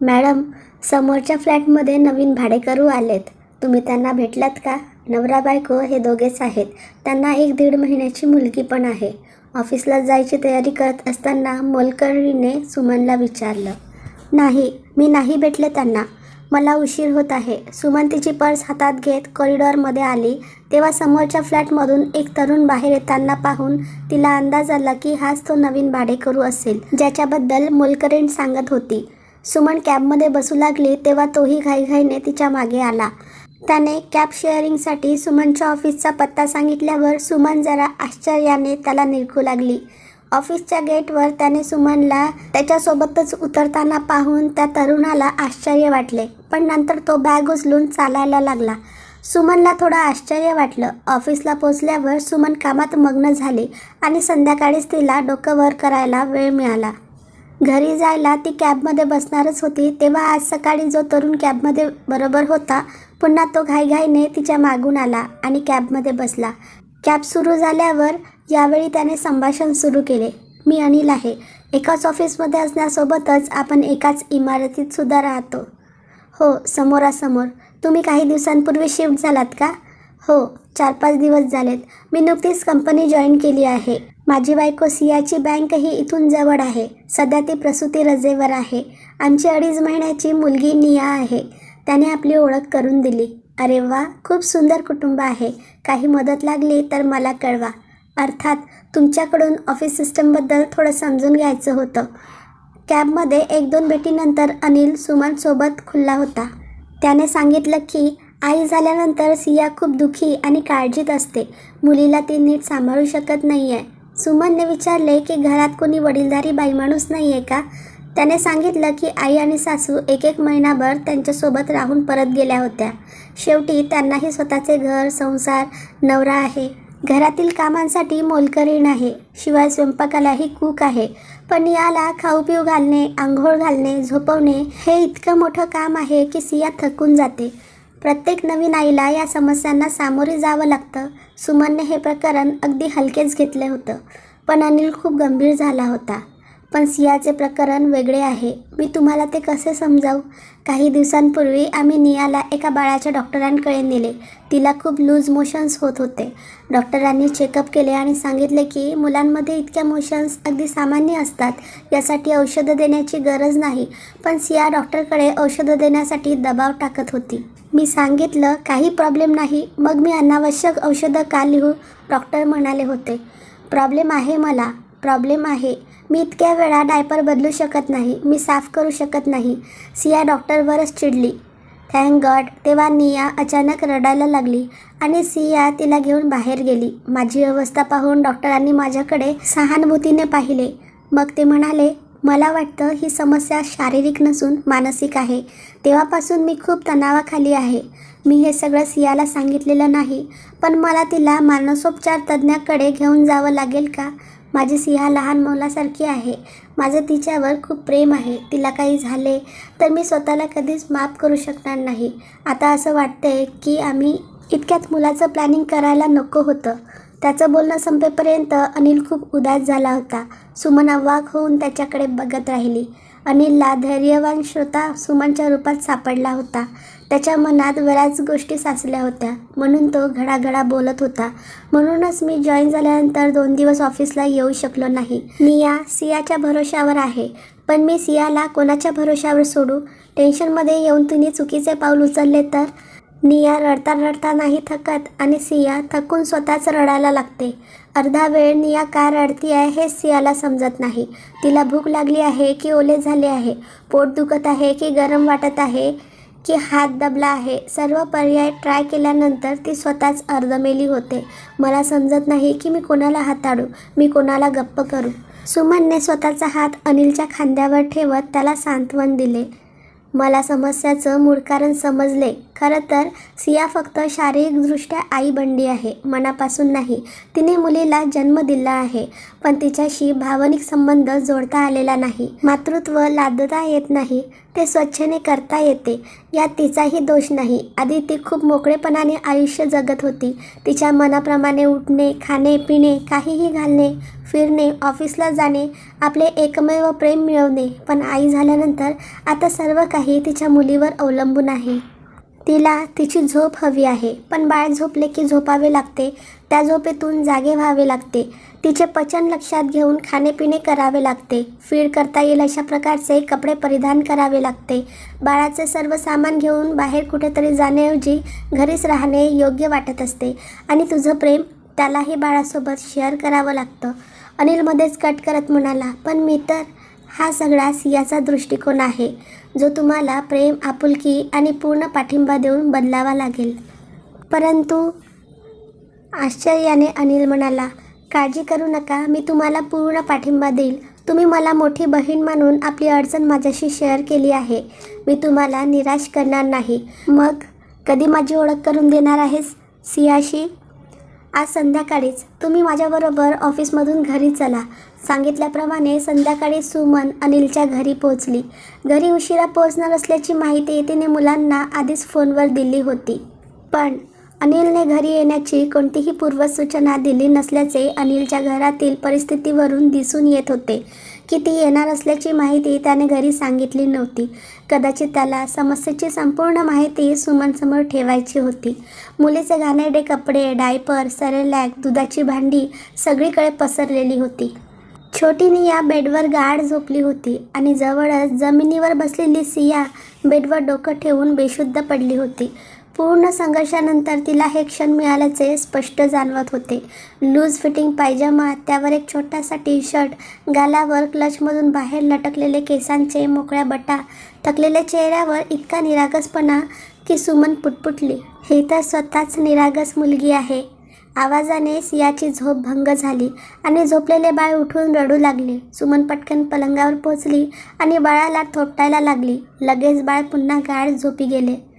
Madam समोरच्या फ्लॅटमध्ये नवीन भाडेकरू आलेत. तुम्ही त्यांना भेटलात का? नवरा बायको हे दोघेच आहेत. त्यांना एक दीड महिन्याची मुलगी पण आहे. ऑफिसला जायची तयारी करत असताना मोलकरीने सुमनला विचारलं नाही मी नाही भेटले त्यांना. मला उशीर होत आहे. सुमन तिची पर्स हातात घेत कॉरिडॉरमध्ये आली. तेव्हा समोरच्या फ्लॅटमधून एक तरुण बाहेर येताना पाहून तिला अंदाज आला की हाच तो नवीन भाडेकरू असेल ज्याच्याबद्दल मोलकरीण सांगत होती. सुमन कॅबमध्ये बसू लागली तेव्हा तोही घाईघाईने तिच्यामागे आला. त्याने कॅब शेअरिंगसाठी सुमनच्या ऑफिसचा पत्ता सांगितल्यावर सुमन जरा आश्चर्याने त्याला निरखू लागली. ऑफिसच्या गेटवर त्याने सुमनला त्याच्यासोबतच उतरताना पाहून त्या तरुणाला आश्चर्य वाटले पण नंतर तो बॅग उचलून चालायला लागला. सुमनला थोडं आश्चर्य वाटलं. ऑफिसला पोचल्यावर सुमन कामात मग्न झाली आणि संध्याकाळीच तिला डोकं वर करायला वेळ मिळाला. घरी जायला ती कॅबमध्ये बसणारच होती. तेव्हा आज सकाळी जो तरुण कॅबमध्ये बरोबर होता पुन्हा तो घाईघाईने तिच्या मागून आला आणि कॅबमध्ये बसला. कॅब सुरू झाल्यावर यावेळी त्याने संभाषण सुरू केले. मी अनिल आहे. एकाच ऑफिसमध्ये असण्यासोबतच आपण एकाच इमारतीत सुद्धा राहतो. हो समोरासमोर. तुम्ही काही दिवसांपूर्वी शिफ्ट झालात का? हो चार पाच दिवस झालेत. मी नुकतीच कंपनी जॉईन केली आहे. माझी बायको सियाची बँक ही इथून जवळ आहे. सध्या ती प्रसूती रजेवर आहे. आमची अडीच महिन्याची मुलगी निया आहे. त्याने आपली ओळख करून दिली. अरे वा खूप सुंदर कुटुंब आहे. काही मदत लागली तर मला कळवा. अर्थात तुमच्याकडून ऑफिस सिस्टमबद्दल थोडं समजून घ्यायचं होतं. कॅबमध्ये एक दोन भेटीनंतर अनिल सुमनसोबत खुल्ला होता. त्याने सांगितलं की आई झाल्यानंतर सिया खूप दुःखी आणि काळजीत असते. मुलीला ती नीट सांभाळू शकत नाही आहे सुमनने विचारले की घरात कोणी वडीलधारी बाई माणूस नाही आहे का? त्याने सांगितलं की आई आणि सासू एक एक महिनाभर त्यांच्यासोबत राहून परत गेल्या होत्या. शेवटी त्यांनाही स्वतःचे घर संसार नवरा आहे. घरातील कामांसाठी मोलकरीण आहे शिवाय स्वयंपाकालाही कूक आहे. पण याला खाऊ पिऊ घालणे आंघोळ घालणे झोपवणे हे इतकं मोठं काम आहे की सिया थकून जाते. प्रत्येक नवीन आईला या समस्यांना सामोरे जावं लागतं. सुमनने हे प्रकरण अगदी हलकेच घेतले होतं. पण अनिल खूप गंभीर झाला होता. पण सियाचे प्रकरण वेगळे आहे. मी तुम्हाला ते कसे समजावू? काही दिवसांपूर्वी आम्ही नियाला एका बाळाच्या डॉक्टरांकडे नेले. तिला खूप लूज मोशन्स होत होते. डॉक्टरांनी चेकअप केले आणि सांगितले की मुलांमध्ये इतक्या मोशन्स अगदी सामान्य असतात यासाठी औषधं देण्याची गरज नाही. पण सिया डॉक्टरकडे औषधं देण्यासाठी दबाव टाकत होती. मी सांगितलं काही प्रॉब्लेम नाही. मग मी अनावश्यक औषधं का लिहू? डॉक्टर म्हणाले होते. प्रॉब्लेम आहे मला. प्रॉब्लेम आहे. मी इतक्या वेळा डायपर बदलू शकत नाही मी साफ करू शकत नाही. सिया डॉक्टरवरच चिडली. थँक गॉड तेव्हा निया अचानक रडायला लागली आणि सिया तिला घेऊन बाहेर गेली. माझी अवस्था पाहून डॉक्टरांनी माझ्याकडे सहानुभूतीने पाहिले. मग ते म्हणाले मला वाटतं ही समस्या शारीरिक नसून मानसिक आहे. तेव्हापासून मी खूप तणावाखाली आहे. मी हे सगळं सियाला सांगितलेलं नाही पण मला तिला मानसोपचार तज्ज्ञाकडे घेऊन जावं लागेल का? माझी सिंहा लहान मुलासारखी आहे. माझं तिच्यावर खूप प्रेम आहे. तिला काही झाले तर मी स्वतःला कधीच माफ करू शकणार नाही. आता असं वाटतंय की आम्ही इतक्यात मुलाचं प्लॅनिंग करायला नको होतं. त्याचं बोलणं संपेपर्यंत अनिल खूप उदास झाला होता. सुमन अवाक होऊन त्याच्याकडे बघत राहिली. अनिलला धैर्यवान श्रोता सुमनच्या रूपात सापडला होता. त्याच्या मनात बऱ्याच गोष्टी साचल्या होत्या. म्हणून तो घडाघडा बोलत होता. म्हणूनच मी जॉईन झाल्यानंतर दोन दिवस ऑफिसला येऊ शकलो नाही. निया सियाच्या भरोशावर आहे. पण मी सियाला कोणाच्या भरोशावर सोडू? टेन्शनमध्ये येऊन तिने चुकीचे पाऊल उचलले तर? निया रडता रडता नाही थकत आणि सिया थकून स्वतःच रडायला लागते. अर्धा वेळ निया का रडती आहे हे सियाला समजत नाही. तिला भूक लागली आहे की ओले झाले आहे? पोट दुखत आहे की गरम वाटत आहे? की हात दबला आहे. सर्व पर्याय ट्राय केल्यानंतर ती स्वतःच अर्धमेली होते. मला समजत नाही की मी कोणाला हाताळू मी कोणाला गप्प करू. सुमनने स्वतःचा हात अनिलच्या खांद्यावर ठेवत त्याला सांत्वन दिले. मला समस्याचं मूळ कारण समजले. खरं तर सिया फक्त शारीरिकदृष्ट्या आई बंडी आहे मनापासून नाही. तिने मुलीला जन्म दिला आहे पण तिच्याशी भावनिक संबंध जोडता आलेला नाही. मातृत्व लादता येत नाही. ते स्वच्छने करता येते. यात तिचाही दोष नाही. आधी ती खूप मोकळेपणाने आयुष्य जगत होती. तिच्या मनाप्रमाणे उठणे खाणे पिणे काहीही घालणे फिरणे ऑफिसला जाणे आपले एकमेव प्रेम मिळवणे. पण आई झाल्यानंतर आता सर्व काही तिच्या मुलीवर अवलंबून आहे. तिला तिची झोप हवी आहे. पण बाळ झोपले की झोपावे लागते. त्या झोपेतून जागे व्हावे लागते. तिचे पचन लक्षात घेऊन खाणेपिणे करावे लागते. फीड करता येईल अशा प्रकारचे कपडे परिधान करावे लागते. बाळाचे सर्व सामान घेऊन बाहेर कुठेतरी जाण्याऐवजी घरीच राहणे योग्य वाटत असते. आणि तुझं प्रेम त्यालाही बाळासोबत शेअर करावं लागतं. अनिलमध्येच कट करत म्हणाला पण मी तर हा सगळाच याचा दृष्टिकोन आहे. जो तुम्हाला प्रेम आपुलकी आणि पूर्ण पाठिंबा देऊन बदलावा लागेल. परंतु आश्चर्याने अनिल म्हणाला काळजी करू नका मी तुम्हाला पूर्ण पाठिंबा देईल. तुम्ही मला मोठी बहीण मानून आपली अडचण माझ्याशी शेअर केली आहे. मी तुम्हाला निराश करणार नाही. मग कधी माझी ओळख करून देणार आहेस सियाशी? आज संध्याकाळीच तुम्ही माझ्याबरोबर ऑफिसमधून घरी चला. सांगितल्याप्रमाणे संध्याकाळी सुमन अनिलच्या घरी पोहोचली. घरी उशिरा पोहोचणार असल्याची माहिती तिने मुलांना आधीच फोनवर दिली होती. पण अनिलने घरी येण्याची कोणतीही पूर्वसूचना दिली नसल्याचे अनिलच्या घरातील परिस्थितीवरून दिसून येत होते की ती येणार असल्याची माहिती त्याने घरी सांगितली नव्हती. कदाचित त्याला समस्येची संपूर्ण माहिती सुमनसमोर ठेवायची होती. मुलीचे घाणेरडे कपडे डायपर सरेलॅक दुधाची भांडी सगळीकडे पसरलेली होती. छोटी निया बेडवर गाढ झोपली होती आणि जवळच जमिनीवर बसलेली सिया बेडवर डोकं ठेवून बेशुद्ध पडली होती. पूर्ण संघर्षानंतर तिला हे क्षण मिळाल्याचे स्पष्ट जाणवत होते. लूज फिटिंग पायजमा त्यावर एक छोटासा टी शर्ट गालावर क्लचमधून बाहेर लटकलेले केसांचे मोकळ्या बटा थकलेल्या चेहऱ्यावर इतका निरागसपणा की सुमन पुटपुटली. ही तर स्वतःच निरागस मुलगी आहे. आवाजाने सियाची झोप भंग झाली आणि झोपलेले बाळ उठून रडू लागले. सुमन पटकन पलंगावर पोचली आणि बाळाला थोपटायला लागली. लगेच बाळ पुन्हा गाढ झोपी गेले.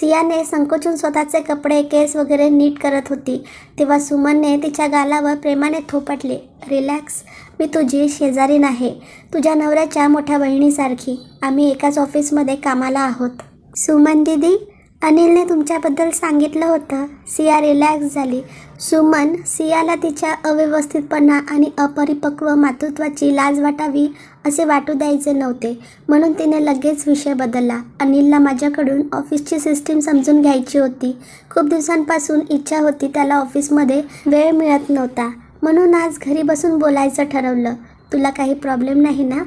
सियाने संकोचून स्वतःचे कपडे केस वगैरे नीट करत होती. तेव्हा सुमनने तिच्या गालावर प्रेमाने थोपटले रिलॅक्स मी तुझी शेजारीन आहे तुझ्या नवऱ्याच्या मोठ्या बहिणीसारखी. आम्ही एकाच ऑफिसमध्ये कामाला आहोत. सुमन दिदी अनिलने तुमच्याबद्दल सांगितलं होतं. सिया रिलॅक्स झाली. सुमन सियाला तिच्या अव्यवस्थितपणा आणि अपरिपक्व मातृत्वाची लाज वाटावी असे वाटू द्यायचे नव्हते. म्हणून तिने लगेच विषय बदलला. अनिलला माझ्याकडून ऑफिसची सिस्टीम समजून घ्यायची होती. खूप दिवसांपासून इच्छा होती त्याला ऑफिसमध्ये वेळ मिळत नव्हता. म्हणून आज घरी बसून बोलायचं ठरवलं. तुला काही प्रॉब्लेम नाही ना?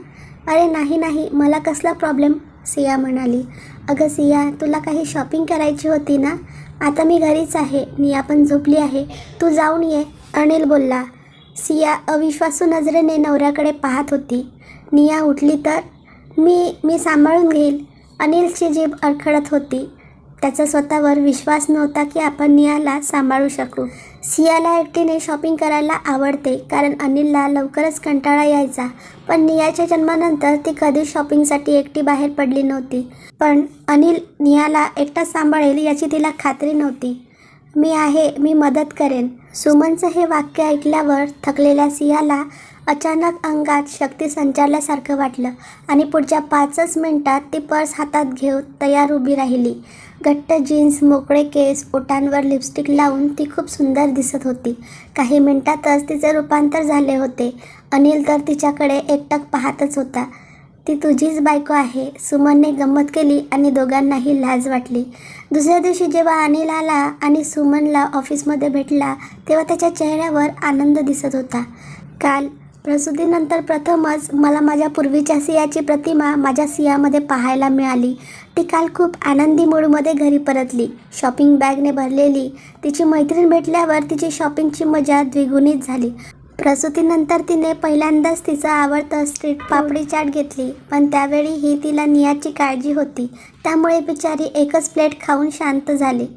अरे नाही नाही. मला कसला प्रॉब्लेम? सिया म्हणाली. अगं सिया तुला काही शॉपिंग करायची होती ना? आता मी घरीच आहे. निया पण झोपली आहे. तू जाऊन ये. अनिल बोलला. सिया अविश्वासू नजरेने नवऱ्याकडे पाहत होती. निया उठली तर मी मी सांभाळून घेईल. अनिलची जीभ अडखळत होती. त्याचा स्वतःवर विश्वास नव्हता की आपण नियाला सांभाळू शकू. सियाला एकटीने शॉपिंग करायला आवडते कारण अनिलला लवकरच कंटाळा यायचा. पण नियाच्या जन्मानंतर ती कधीच शॉपिंगसाठी एकटी बाहेर पडली नव्हती. पण अनिल नियाला एकटा सांभाळेल याची तिला खात्री नव्हती. मी आहे मी मदत करेन. सुमनचं हे वाक्य ऐकल्यावर थकलेल्या सियाला अचानक अंगात शक्ती संचारल्यासारखं वाटलं आणि पुढच्या पाचच मिनिटात ती पर्स हातात घेऊन तयार उभी राहिली. घट्ट जीन्स मोकळे केस ओटांवर लिपस्टिक लावून ती खूप सुंदर दिसत होती. काही मिनिटातच तिचे रूपांतर झाले होते. अनिल तर तिच्याकडे एकटक पाहतच होता. ती तुझीच बायको आहे सुमनने गंमत केली आणि दोघांनाही लाज वाटली. दुसऱ्या दिवशी जेव्हा अनिल आला आणि सुमनला ऑफिसमध्ये भेटला तेव्हा त्याच्या चेहऱ्यावर आनंद दिसत होता. काल प्रसूतीनंतर प्रथमच मला माझ्या पूर्वीच्या सियाची प्रतिमा माझ्या सियामध्ये पाहायला मिळाली. ती काल खूप आनंदी मूडमध्ये घरी परतली. शॉपिंग बॅगने भरलेली. तिची मैत्रीण भेटल्यावर तिची शॉपिंगची मजा द्विगुणित झाली. प्रसूतीनंतर तिने पहिल्यांदाच तिचं आवडतं स्ट्रीट पापडी चाट घेतली. पण त्यावेळी ही तिला नियाची काळजी होती. त्यामुळे बिचारी एकच प्लेट खाऊन शांत झाली.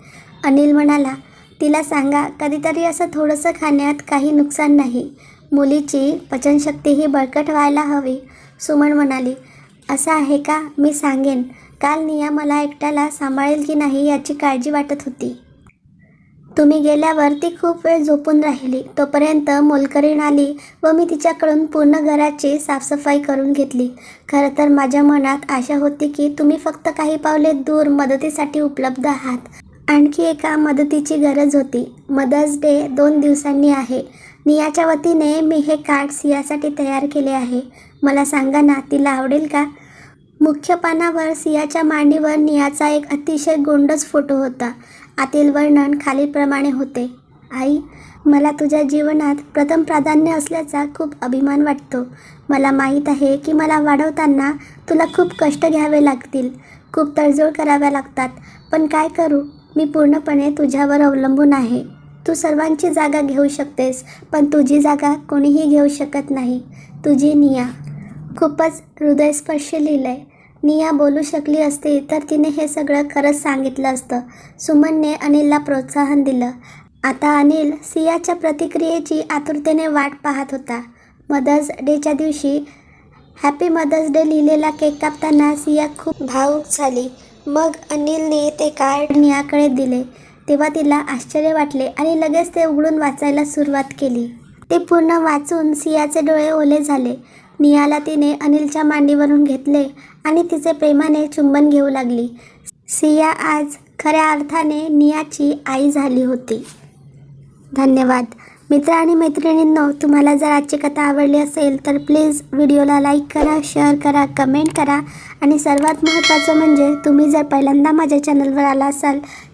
अनिल म्हणाला तिला सांगा कधीतरी असं थोडंसं खाण्यात काही नुकसान नाही. मुलीची पचनशक्तीही बळकट व्हायला हवी सुमन म्हणाली. असं आहे का? मी सांगेन. काल निया मला एकट्याला सांभाळेल की नाही याची काळजी वाटत होती. तुम्ही गेल्यावर ती खूप वेळ झोपून राहिली. तोपर्यंत मोलकरीण आली व मी तिच्याकडून पूर्ण घराची साफसफाई करून घेतली. खरं तर माझ्या मनात आशा होती की तुम्ही फक्त काही पावले दूर मदतीसाठी उपलब्ध आहात. आणखी एका मदतीची गरज होती. मदर्स डे दोन दिवसांनी आहे. नियाच्या वतीने मी हे कार्ड सियासाठी तयार केले आहे. मला सांगा ना तिला आवडेल का? मुख्य पानावर सियाच्या मांडीवर नियाचा एक अतिशय गोंडस फोटो होता. आतील वर्णन खालीलप्रमाणे होते. आई मला तुझ्या जीवनात प्रथम प्राधान्य असल्याचा खूप अभिमान वाटतो. मला माहीत आहे की मला वाढवताना तुला खूप कष्ट घ्यावे लागतील. खूप तडजोड कराव्या लागतात. पण काय करू? मी पूर्णपणे तुझ्यावर अवलंबून आहे. तू सर्वांची जागा घेऊ शकतेस पण तुझी जागा कोणीही घेऊ शकत नाही. तुझी निया. खूपच हृदयस्पर्शी लिहिलं आहे निया बोलू शकली असती तर तिने हे सगळं खरंच सांगितलं असतं. सुमनने अनिलला प्रोत्साहन दिलं. आता अनिल सियाच्या प्रतिक्रियेची आतुरतेने वाट पाहत होता. मदर्स डेच्या दिवशी हॅपी मदर्स डे लिहिलेला केक कापताना सिया खूप भावूक झाली. मग अनिलने ते कार्ड नियाकडे दिले. तेव्हा तिला आश्चर्य वाटले आणि लगेच ते उघडून वाचायला सुरुवात केली. ते पूर्ण वाचून सियाचे डोळे ओले झाले. नियाला तिने अनिलच्या मांडीवरून घेतले आणि तिचे प्रेमाने चुंबन घेऊ लागली. सिया आज खऱ्या अर्थाने नियाची आई झाली होती. धन्यवाद. मित्र आणि मैत्रिणींनो तुम्हाला जर आजची कथा आवडली असेल तर प्लीज व्हिडिओला लाईक करा शेअर करा कमेंट करा. आणि सर्वात महत्त्वाचं म्हणजे तुम्ही जर पहिल्यांदा माझ्या चॅनलवर आला असाल